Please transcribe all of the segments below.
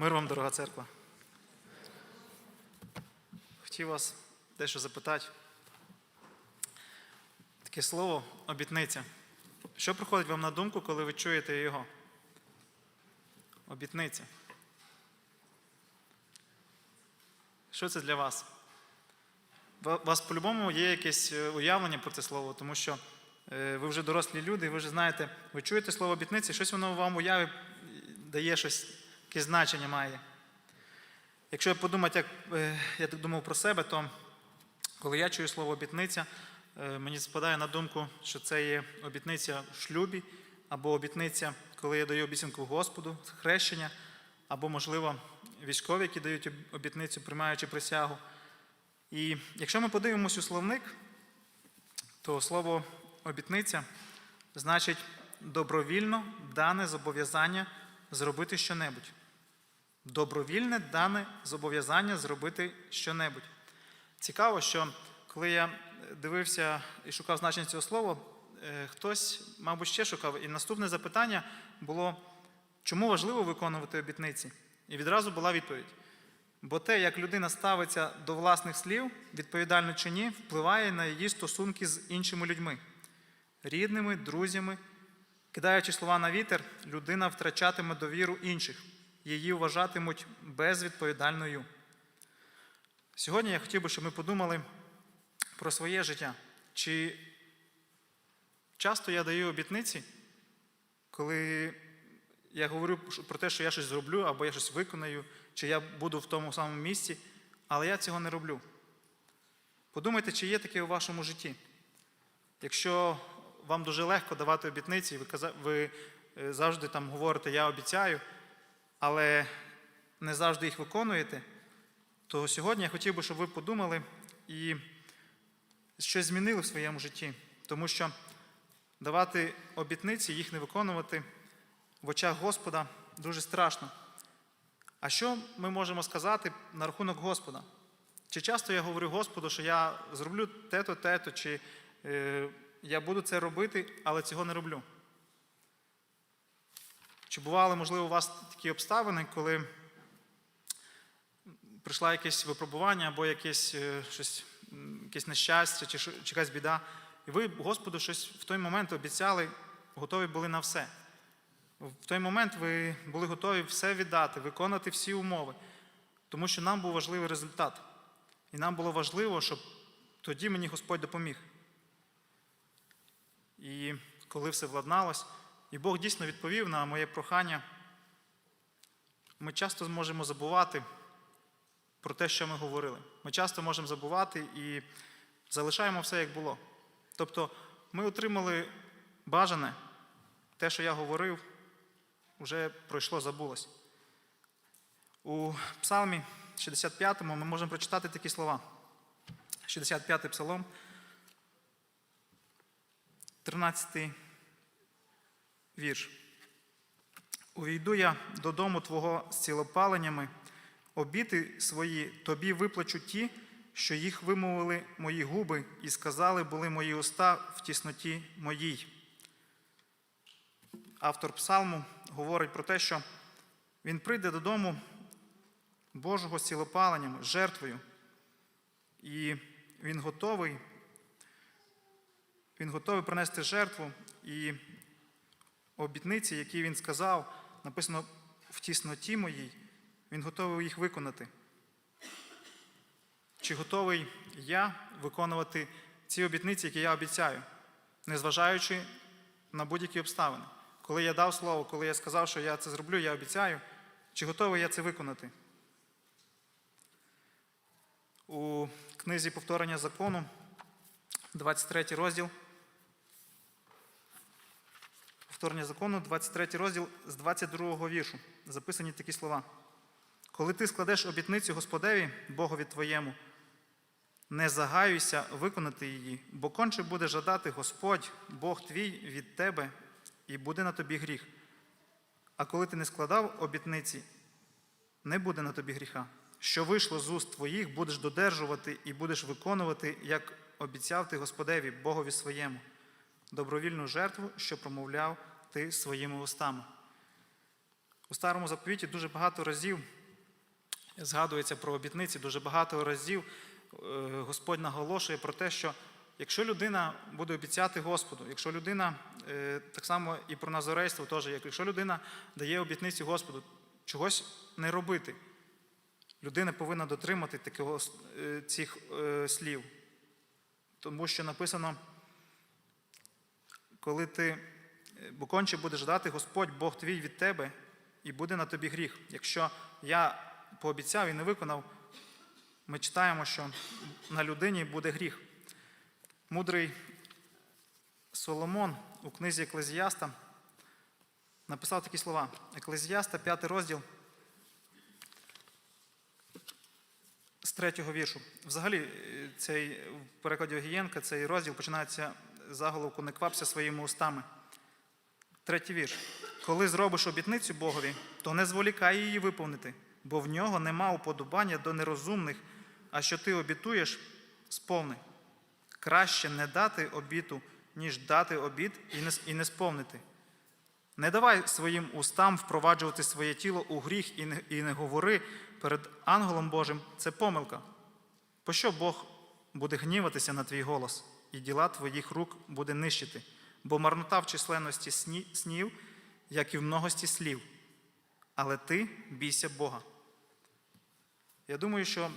Мир вам, дорога церква. Хотів вас дещо запитати. Таке слово обітниця. Що приходить вам на думку, коли ви чуєте його? Обітниця. Що це для вас? У вас по-любому є якесь е, уявлення про це слово, тому що е, ви вже дорослі люди, і ви вже знаєте, ви чуєте слово обітниці, щось воно вам уяві дає щось, якесь значення має. Якщо подумати, як е, я так думав про себе, то коли я чую слово обітниця, е, мені спадає на думку, що це є обітниця в шлюбі, або обітниця, коли я даю обіцянку Господу, хрещення, або, можливо, військові, які дають обітницю, приймаючи присягу. І якщо ми подивимось у словник, то слово обітниця значить добровільно дане зобов'язання зробити щонебудь. Добровільне дане зобов'язання зробити щонебудь. Цікаво, що коли я дивився і шукав значення цього слова, е, хтось, мабуть, ще шукав. І наступне запитання було, чому важливо виконувати обітниці? І відразу була відповідь. Бо те, як людина ставиться до власних слів, відповідально чи ні, впливає на її стосунки з іншими людьми, рідними, друзями. Кидаючи слова на вітер, людина втрачатиме довіру інших, її вважатимуть безвідповідальною. Сьогодні я хотів би, щоб ми подумали про своє життя. Чи часто я даю обітниці, коли я говорю про те, що я щось зроблю, або я щось виконаю, чи я буду в тому самому місці, але я цього не роблю. Подумайте, чи є таке у вашому житті. Якщо вам дуже легко давати обітниці, ви, е, завжди там говорите Я обіцяю, але не завжди їх виконуєте, то сьогодні я хотів би, щоб ви подумали і щось змінили в своєму житті. Тому що давати обітниці, їх не виконувати в очах Господа дуже страшно. А що ми можемо сказати на рахунок Господа? Чи часто я говорю Господу, що я зроблю те-то, те-то, чи е, я буду це робити, але цього не роблю? Чи бували, можливо, у вас такі обставини, коли прийшла якесь випробування або якесь, е, щось, якесь нещастя, чи, чи якась біда, і ви Господу щось в той момент обіцяли, готові були на все. В той момент ви були готові все віддати, виконати всі умови, тому що нам був важливий результат. І нам було важливо, щоб тоді мені Господь допоміг. І коли все владналось, і Бог дійсно відповів на моє прохання, ми часто зможемо забувати про те, що ми говорили. Ми часто можемо забувати і залишаємо все, як було. Тобто ми отримали бажане, те, що я говорив, вже пройшло, забулось. У Псалмі 65 ми можемо прочитати такі слова. 65-й псалом, 13 вірш. Увійду я додому Твого з цілопаленнями, обіти свої тобі виплачу ті, що їх вимовили мої губи, і сказали були мої уста в тісноті моїй. Автор псалму говорить про те, що він прийде додому Божого з цілопаленням, з жертвою, і він готовий, він готовий принести жертву і обітниці, які він сказав, написано в тісноті моїй, він готовий їх виконати. Чи готовий я виконувати ці обітниці, які я обіцяю, незважаючи на будь-які обставини? Коли я дав слово, коли я сказав, що я це зроблю, я обіцяю, чи готовий я це виконати? У книзі повторення закону, 23 розділ. Повторення закону, 23 розділ з 22 віршу. Записані такі слова. Коли ти складеш обітницю Господеві, Богові твоєму, не загаюйся виконати її, бо конче буде жадати Господь, Бог твій від тебе, і буде на тобі гріх. А коли ти не складав обітниці, не буде на тобі гріха. Що вийшло з уст твоїх, будеш додержувати і будеш виконувати, як обіцяв ти Господеві, Богові своєму, добровільну жертву, що промовляв ти своїми устами. У старому заповіті дуже багато разів згадується про обітниці, дуже багато разів е, Господь наголошує про те, що якщо людина буде обіцяти Господу, якщо людина е, так само і про назорейство теж, якщо людина дає обітниці Господу, чогось не робити, людина повинна дотримати такого, е, цих слів. Тому що написано, коли ти бо конче будеш ждати Господь Бог твій від тебе, і буде на тобі гріх. Якщо я пообіцяв і не виконав, ми читаємо, що на людині буде гріх. Мудрий Соломон у книзі Еклезіаста написав такі слова. Еклезіаста, 5 розділ з третього віршу. Взагалі, цей в перекладі Огієнка цей розділ починається заголовку Не квапся своїми устами. Третій вірш. Коли зробиш обітницю Богові, то не зволікай її виповнити, бо в нього нема уподобання до нерозумних, а що ти обітуєш, сповни. Краще не дати обіту, ніж дати не, і не сповнити. Не давай своїм устам впроваджувати своє тіло у гріх і не, і не говори перед ангелом Божим це помилка. Пощо Бог буде гніватися на твій голос, і діла твоїх рук буде нищити, бо марнота в численності снів, як і в многості слів. Але ти бійся Бога. Я думаю, що е,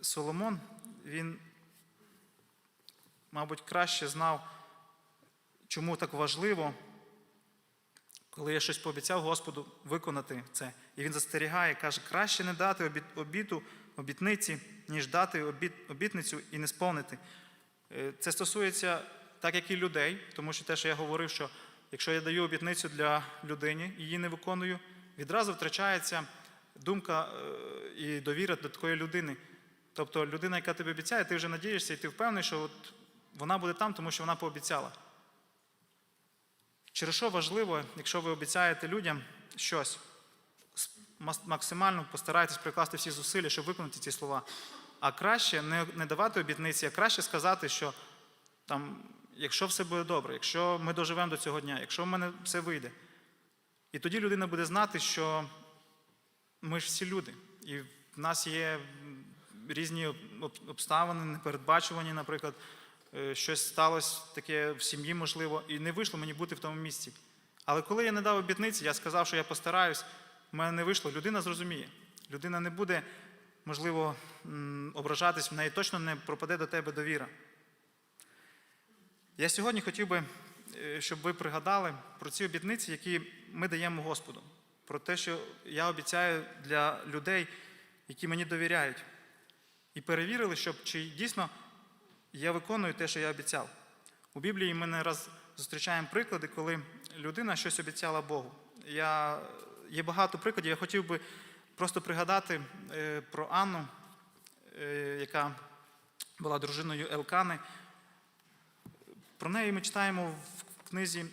Соломон, він, мабуть, краще знав, чому так важливо коли я щось пообіцяв Господу виконати це. І він застерігає, каже, краще не дати обіт- обіту, обітниці, ніж дати обіт, обітницю і не сповнити. Е, Це стосується так, як і людей, тому що те, що я говорив, що якщо я даю обітницю для людини і її не виконую, відразу втрачається думка е, і довіра до такої людини. Тобто людина, яка тобі обіцяє, ти вже надієшся, і ти впевнений, що от вона буде там, тому що вона пообіцяла. Через що важливо, якщо ви обіцяєте людям щось, максимально постарайтесь прикласти всі зусилля, щоб виконати ці слова. А краще не, не давати обітниці, а краще сказати, що там, якщо все буде добре, якщо ми доживемо до цього дня, якщо в мене все вийде. І тоді людина буде знати, що ми ж всі люди, і в нас є різні обставини, непередбачувані, наприклад, е, щось сталося таке в сім'ї, можливо, і не вийшло мені бути в тому місці. Але коли я не дав обітниці, я сказав, що я постараюсь, в мене не вийшло, людина зрозуміє. Людина не буде, можливо, ображатись, в неї точно не пропаде до тебе довіра. Я сьогодні хотів би, е, щоб ви пригадали про ці обітниці, які ми даємо Господу, про те, що я обіцяю для людей, які мені довіряють, і перевірили, щоб чи дійсно я виконую те, що я обіцяв. У Біблії ми не раз зустрічаємо приклади, коли людина щось обіцяла Богу. Я, є багато прикладів. Я хотів би просто пригадати е, про Анну, е, яка була дружиною Елкани. Про неї ми читаємо в книзі,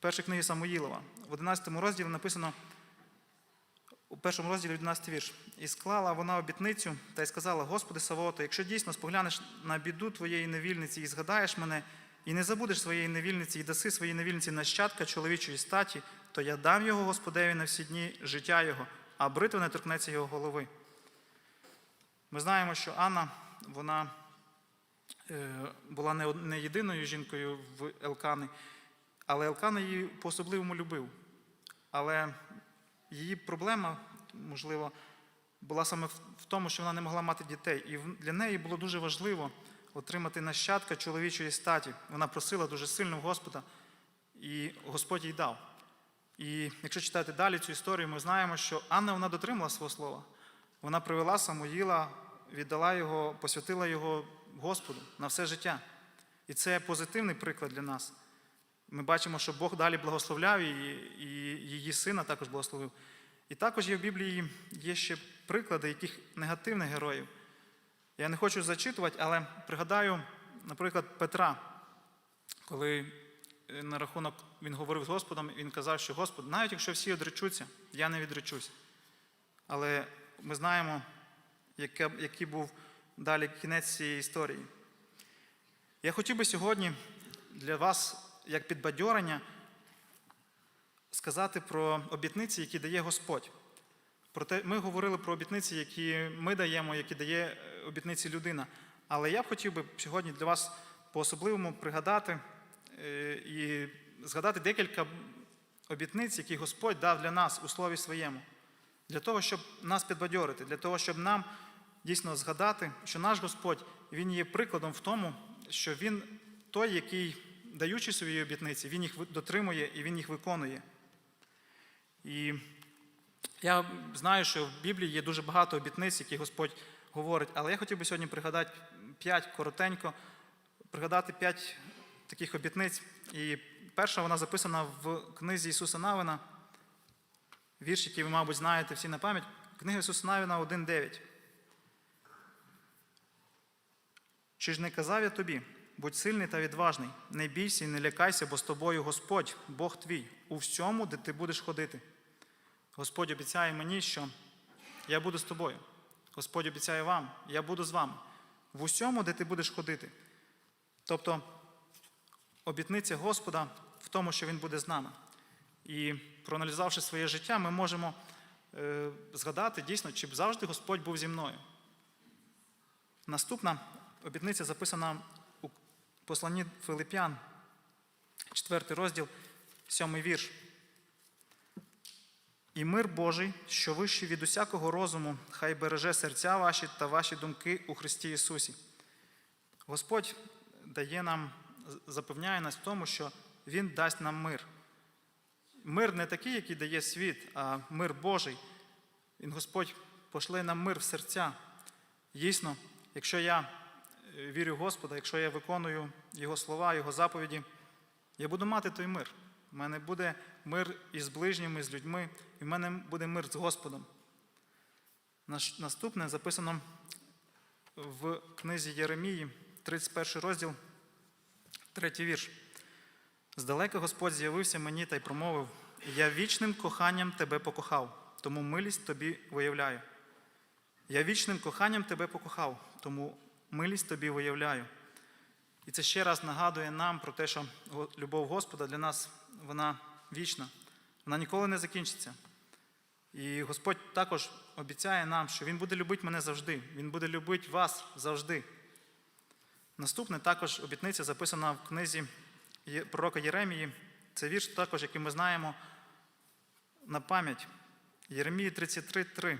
першій книгі Самуїлова. В 11 розділі написано у першому розділі 11 вірш. І склала вона обітницю та й сказала: Господи Савото, якщо дійсно споглянеш на біду твоєї невільниці і згадаєш мене, і не забудеш своєї невільниці, і даси своїй невільниці нащадка чоловічої статі, то я дам його Господеві на всі дні життя його, а бритва не торкнеться його голови. Ми знаємо, що Анна, вона була не єдиною жінкою в Елкани, але Елкана її по-особливому любив. Але її проблема, можливо, була саме в в тому, що вона не могла мати дітей. І для неї було дуже важливо отримати нащадка чоловічої статі. Вона просила дуже сильно в Господа, і Господь їй дав. І якщо читати далі цю історію, ми знаємо, що Анна вона дотримала свого слова. Вона привела Самуїла, віддала його, посвятила його Господу на все життя. І це позитивний приклад для нас. Ми бачимо, що Бог далі благословляв її, і її сина також благословив. І також є в Біблії є ще приклади яких негативних героїв. Я не хочу зачитувати, але пригадаю, наприклад, Петра, коли е, на рахунок він говорив з Господом, він казав, що Господь, навіть якщо всі одречуться, я не відречусь. Але ми знаємо, який був далі кінець цієї історії. Я хотів би сьогодні для вас, як підбадьорення, сказати про обітниці, які дає Господь. Проте ми говорили про обітниці, які ми даємо, які дає е, обітниці людина. Але я б хотів би сьогодні для вас по-особливому пригадати е, і згадати декілька обітниць, які Господь дав для нас у Слові Своєму, для того, щоб нас підбадьорити, для того, щоб нам дійсно згадати, що наш Господь Він є прикладом в тому, що Він той, який, даючи свої обітниці, Він їх дотримує і Він їх виконує. І я знаю, що в Біблії є дуже багато обітниць, які Господь говорить, але я хотів би сьогодні пригадати п'ять коротенько, пригадати п'ять таких обітниць. І перша вона записана в книзі Ісуса Навина, вірш, який ви, мабуть, знаєте всі на пам'ять. Книга Ісуса Навина 1.9. Чи ж не казав я тобі, будь сильний та відважний, не бійся і не лякайся, бо з тобою Господь, Бог твій, у всьому, де ти будеш ходити. Господь обіцяє мені, що я буду з тобою. Господь обіцяє вам, я буду з вами. В усьому, де ти будеш ходити. Тобто обітниця Господа в тому, що Він буде з нами. І проаналізувавши своє життя, ми можемо е, згадати дійсно, чи б завжди Господь був зі мною. Наступна обітниця записана у посланні Филип'ян, 4 розділ, 7 вірш. І мир Божий, що вищий від усякого розуму, хай береже серця ваші та ваші думки у Христі Ісусі. Господь дає нам, запевняє нас в тому, що Він дасть нам мир. Мир не такий, який дає світ, а мир Божий. Він Господь пошле нам мир в серця. Дійсно, якщо я вірю в Господа, якщо я виконую Його слова, Його заповіді, я буду мати той мир. У мене буде мир із ближніми, з людьми, і в мене буде мир з Господом. Наступне записано в книзі Єремії, 31 розділ, 3 вірш. Здалека Господь з'явився мені та й промовив: Я вічним коханням тебе покохав, тому милість тобі виявляю. Я вічним коханням тебе покохав, тому милість тобі виявляю. І це ще раз нагадує нам про те, що любов Господа для нас вона вічна, вона ніколи не закінчиться. І Господь також обіцяє нам, що Він буде любити мене завжди, Він буде любити вас завжди. Наступне також обітниця записана в книзі пророка Єремії. Це вірш також, який ми знаємо на пам'ять. Єремії 33:3.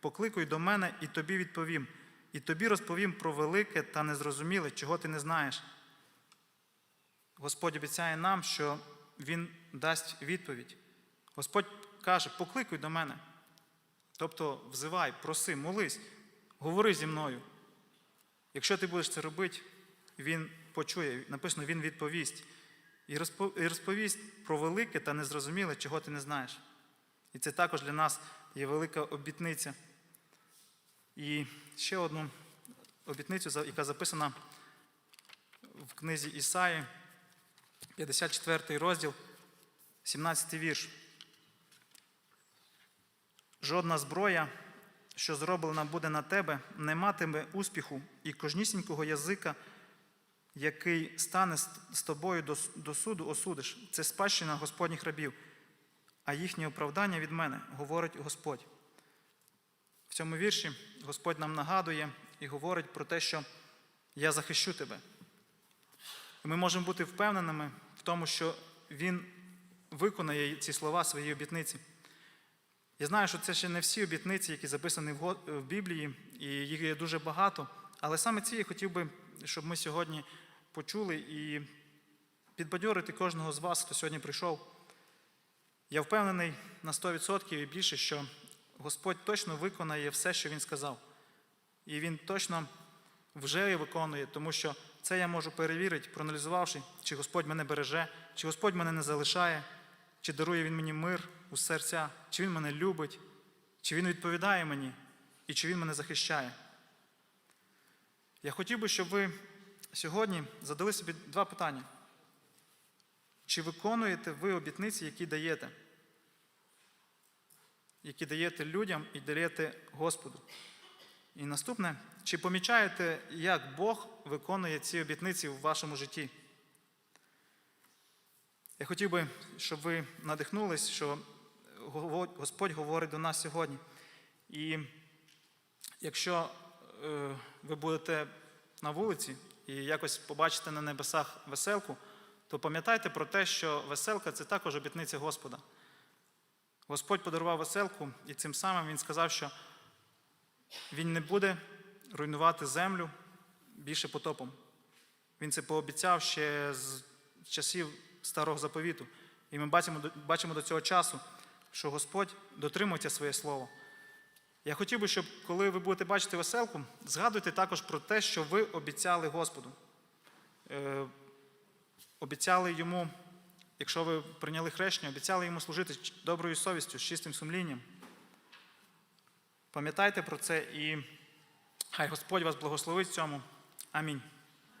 Покликуй до мене, і тобі відповім, і тобі розповім про велике та незрозуміле, чого ти не знаєш. Господь обіцяє нам, що Він дасть відповідь. Господь каже: покликуй до мене. Тобто взивай, проси, молись, говори зі мною. Якщо ти будеш це робити, він почує, написано, він відповість. І розповість про велике та незрозуміле, чого ти не знаєш. І це також для нас є велика обітниця. І ще одну обітницю, яка записана в книзі Ісаї, 54 розділ, 17 вірш. Жодна зброя, що зроблена буде на тебе, не матиме успіху і кожнісінького язика, який стане з- тобою до суду, осудиш. Це спадщина Господніх рабів, а їхнє оправдання від мене, говорить Господь. В цьому вірші Господь нам нагадує і говорить про те, що я захищу тебе. І ми можемо бути впевненими в тому, що Він виконає ці слова, свої обітниці. Я знаю, що це ще не всі обітниці, які записані в Біблії, і їх є дуже багато. Але саме ці я хотів би, щоб ми сьогодні почули і підбадьорити кожного з вас, хто сьогодні прийшов. Я впевнений на 100% і більше, що Господь точно виконає все, що Він сказав. І Він точно вже виконує, тому що це я можу перевірити, проаналізувавши, чи Господь мене береже, чи Господь мене не залишає, чи дарує Він мені мир у серця, чи Він мене любить, чи Він відповідає мені, і чи Він мене захищає. Я хотів би, щоб ви сьогодні задали собі два питання. Чи виконуєте ви обітниці, які даєте? Які даєте людям і даєте Господу? І наступне, чи помічаєте, як Бог виконує ці обітниці в вашому житті? Я хотів би, щоб ви надихнулись, що Господь говорить до нас сьогодні. І якщо е, ви будете на вулиці і якось побачите на небесах веселку, то пам'ятайте про те, що веселка це також обітниця Господа. Господь подарував веселку, і цим самим Він сказав, що Він не буде руйнувати землю більше потопом. Він це пообіцяв ще з часів старого заповіту. І ми бачимо, бачимо до цього часу, що Господь дотримується своє слово. Я хотів би, щоб коли ви будете бачити веселку, згадуйте також про те, що ви обіцяли Господу. Е, обіцяли йому, якщо ви прийняли хрещення, обіцяли йому служити доброю совістю, з чистим сумлінням. Пам'ятайте про це і хай Господь вас благословить в цьому. Амінь.